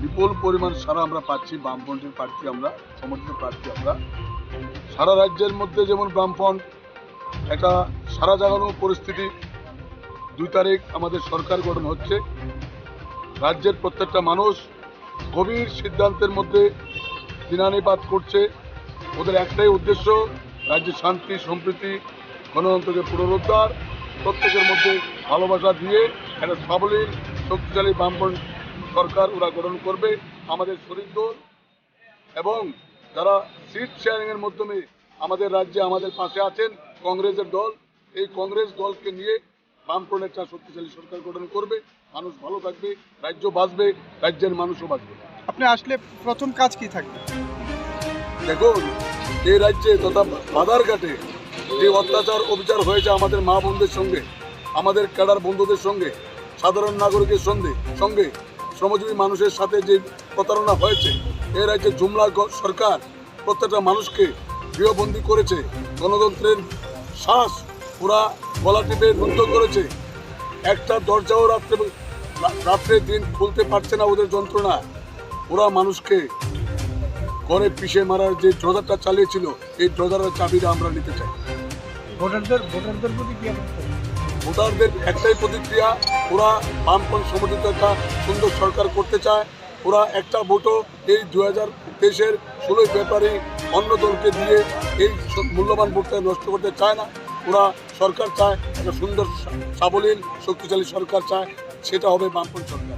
বিপুল পরিমাণ সারা আমরা পাচ্ছি বামপন্থীর প্রার্থী আমরা, সমর্থিত প্রার্থী আমরা। সারা রাজ্যের মধ্যে যেমন বামফ্রন্ট একটা সারা জাগানো পরিস্থিতি। দুই তারিখ আমাদের সরকার গঠন হচ্ছে। রাজ্যের প্রত্যেকটা মানুষ গভীর সিদ্ধান্তের মধ্যে দিনানিপাত করছে। ওদের একটাই উদ্দেশ্য রাজ্যের শান্তি, সম্প্রীতি, গণতন্ত্রকে পুনরুদ্ধার, প্রত্যেকের মধ্যে ভালোবাসা দিয়ে একটা সাবলীল, শক্তিশালী বামপন্থী সরকার ওরা গঠন করবে। আমাদের শরীর দল এবং যারা সিট শেয়ারিং এর মাধ্যমে আমাদের রাজ্যে আমাদের পাশে আছেন, কংগ্রেসের দল, এই কংগ্রেস দলকে নিয়ে বামফ্রন্ট একটা শক্তিশালী সরকার গঠন করবে মানুষ ভালো থাকবে রাজ্য বাঁচবে রাজ্যের মানুষও বাঁচবে। আপনি আসলে প্রথম কাজ কি থাকবে? দেখুন এই রাজ্যে তথা বাধারঘাটে যে অত্যাচার অবিচার হয়েছে আমাদের মা বোনদের সঙ্গে আমাদের ক্যাডার বন্ধুদের সঙ্গে সাধারণ নাগরিকের সঙ্গে সঙ্গে শ্রমজীবী মানুষের সাথে যে প্রতারণা হয়েছে এই রাজ্যে জুমলা সরকার প্রত্যেকটা মানুষকে গৃহবন্দী করেছে। গণতন্ত্রের শ্বাস ওরা গলা টিপে রুদ্ধ করেছে। একটা দরজাও রাত্রে রাত্রে দিন খুলতে পারছে না ওদের যন্ত্রণা। ওরা মানুষকে ঘরে পিষে মারার যে ড্রজারটা চালিয়েছিল এই ড্রজারের চাবিটা আমরা নিতে চাই। ভোটারদের ভোটারদের একটাই প্রতিক্রিয়া ওরা বামপন সমর্থিত একটা সুন্দর সরকার করতে চায়। ওরা একটা ভোটও এই দু হাজার তেইশের ষোলোই ফেব্রুয়ারি অন্য দলকে দিয়ে এই মূল্যবান ভোটটা নষ্ট করতে চায় না। ওরা সরকার চায় একটা সুন্দর সাবলীল শক্তিশালী সরকার চায় সেটা হবে বামপন সরকার।